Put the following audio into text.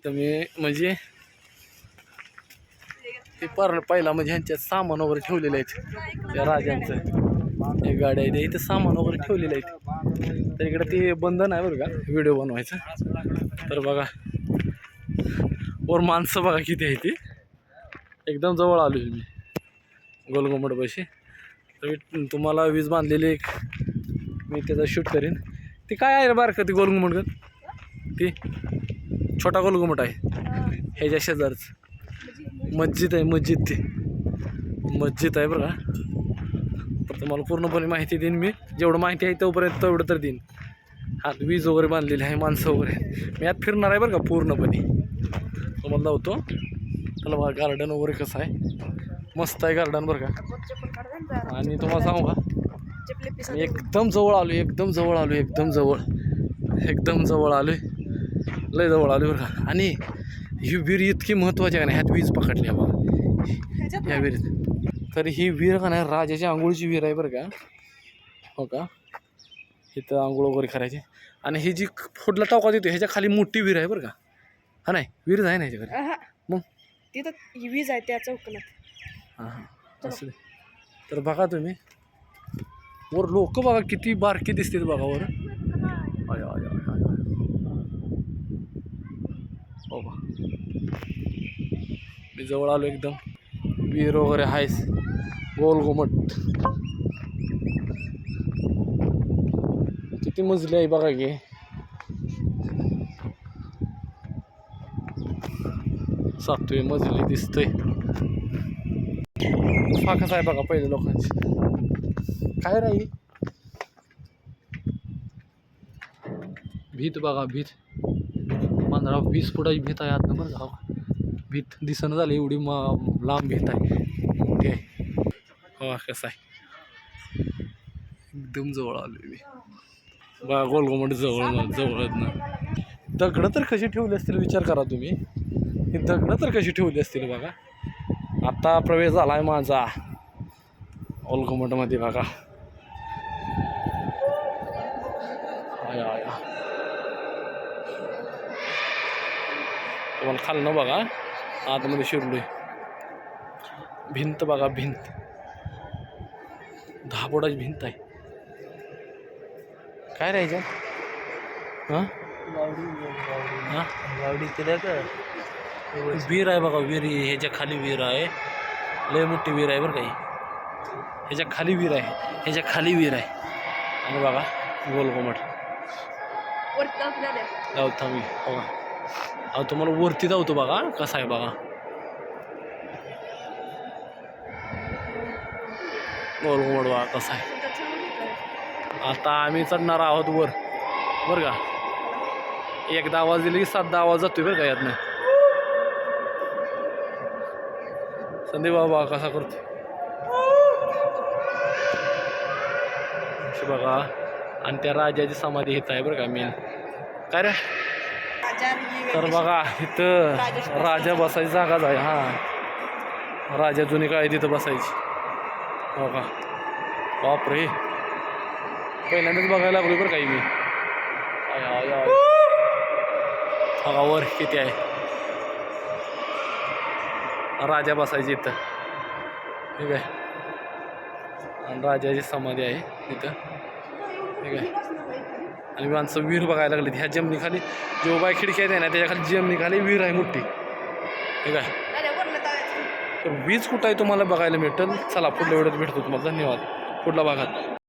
इथं मी म्हणजे ते पर पहिला म्हणजे ह्यांच्यात सामान वगैरे ठेवलेलं आहेत. त्या राजांचं. एक गाड्या आहे इथं सामान वगैरे ठेवलेलं आहेत. तर इकडे ते बंधन आहे बरं का? व्हिडिओ बनवायचं. तर बघा. वर माणसं बघा किती आहे ती. एकदम जवळ आलो मी. गोलगोमट पैसे. तर तुम्हाला वीज बांधलेली एक. मी त्याचा शूट करीन. ती काय आहे रे बारकं ती गोलगोमट ती? छोटा गोलगोमट आहे. ह्याच्या शेजारच. मस्जिद आहे मस्जिद ती. मस्जिद आहे बरं का. तर तुम्हाला पूर्णपणे माहिती देईन मी. जेवढं माहिती आहे तोपर्यंत तेवढं तर देईन. हात वीज वगैरे बांधलेली आहे माणसं वगैरे मी आत फिरणार आहे बरं का पूर्णपणे. तुम्हाला लावतो. त्याला बघा गार्डन वगैरे कसं आहे. मस्त आहे गार्डन बरं का. आणि तुम्हाला सांगू का? एकदम जवळ आलो एकदम जवळ आलो एकदम जवळ. एकदम जवळ आलो लय जवळ आलो बरं का. आणि ही विहीर इतकी महत्त्वाची आहे का नाही ह्यात वीज पकडली आहे बघा. या विहिरीत. तर ही विहीर का नाही राजाच्या आंघोळीची विहीर आहे बरं का. हो का? इथं आंघोळ वगैरे करायची. आणि ही जी फोडला टाका देतो ह्याच्या खाली मोठी विहीर आहे बरं का. हा नाही विहीर आहे ना ह्याच्याकडे. मग? तिथं ही वीज आहे त्या चौकनात. हां हां. असू तर बघा तुम्ही. वर लोक बघा किती बारकी दिसतात बघा वर आय, आय, आय, आय, आय. हो बा मी जवळ आलो एकदम. विहीर वगैरे आहेस गोल घुमट. किती मजली आहे बघा की. सातवी मजली दिसतोय. फाकच आहे बघा पहिले लोकांची. काय राही भीत बघा भीत. पंधरा वीस फुटाची भीत आहे आतनं बरं का. भीत दिसणं झाली एवढी मा लांब भीत आहे. मोठी आहे हो कसं आहे? एकदम जवळ आलो मी. बघा गोलगोमट जवळ जवळच ना. दगडं तर कशी ठेवली असतील विचार करा तुम्ही. ही दगडं तर कशी ठेवली असतील बघा. आत्ता प्रवेश झाला आहे माझा. ओलघुमटमध्ये बघा. आया आया. तुम्हाला खालनं बघा. आतमध्ये शिरलोय. भिंत बघा भिंत. दहा बोटाची भिंत आहे. काय राहायचं हां? हां? गावडी केल्या का विहीर आहे बघा विहीर ह्याच्या खाली विहीर आहे. लय मोठी विहीर आहे बरं काही ह्याच्या खाली विहीर आहे. ह्याच्या खाली विहीर आहे. आणि बघा गोल कोमट वरती आपल्याला धावतो मी. बघा. अहो तुम्हाला वरती धावतो बघा कसा आहे बघा. वडवा कसा आहे. आता आम्ही चढणार आहोत वर बरं का. एकदा आवाज दिली की सातदा आवाज जातोय बरं का यातनं. संदीप बाबा कसा करतो बघा आणि त्या राजाची समाधी इथं आहे बरं का मेन काय रे? तर बघा इथं राजा बसायची जागाच आहे हां. राजा जुनी काळी तिथं बसायची. हो का बापरे. पहिल्यांदाच बघायला लागलो बरं काही मी. आय बघा वर किती आहे. राजा बसायची इथं. ठीक आहे आणि राजाची समाधी आहे तिथं ठीक आहे आणि माणसं विहीर बघायला लागली ह्या जमिनीखाली जो बाय खिडकी आहे ना त्याच्याखाली जमिनीखाली विहीर आहे मोठी. ठीक आहे तर वीज कुठं आहे तुम्हाला बघायला भेटेल? चला पुढल्या वेळेत भेटतो तुम्हाला. धन्यवाद. पुढल्या भागात.